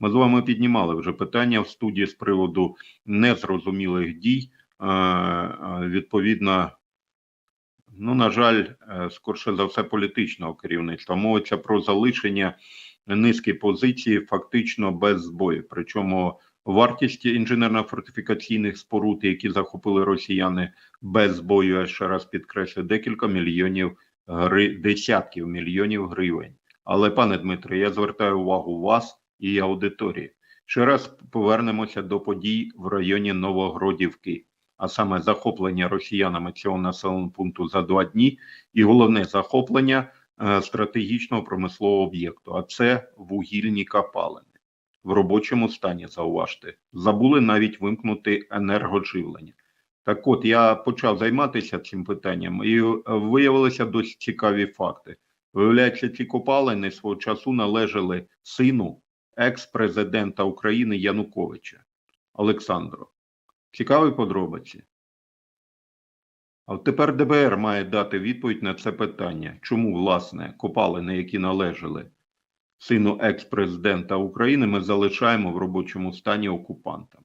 Ми з вами піднімали вже питання в студії з приводу незрозумілих дій. Е, е, Відповідно, ну, на жаль, е, скорше за все, політичного керівництва. Мовиться про залишення низки позицій фактично без збою. Причому вартість інженерно-фортифікаційних споруд, які захопили росіяни без збою, я ще раз підкреслю, декілька мільйонів десятків мільйонів гривень. Але, пане Дмитре, я звертаю увагу вас і аудиторії. Ще раз повернемося до подій в районі Новогродівки, а саме захоплення росіянами цього населеного пункту за два дні, і головне захоплення е, стратегічного промислового об'єкту. А це вугільні капалини в робочому стані. Зауважте, забули навіть вимкнути енергоживлення. Так, от я почав займатися цим питанням, і е, виявилися досить цікаві факти. Виявляється, ці копалини свого часу належали сину екс-президента України Януковича Олександро. Цікаві подробиці. А тепер ДБР має дати відповідь на це питання. Чому, власне, копалини, які належали сину екс-президента України, ми залишаємо в робочому стані окупантам?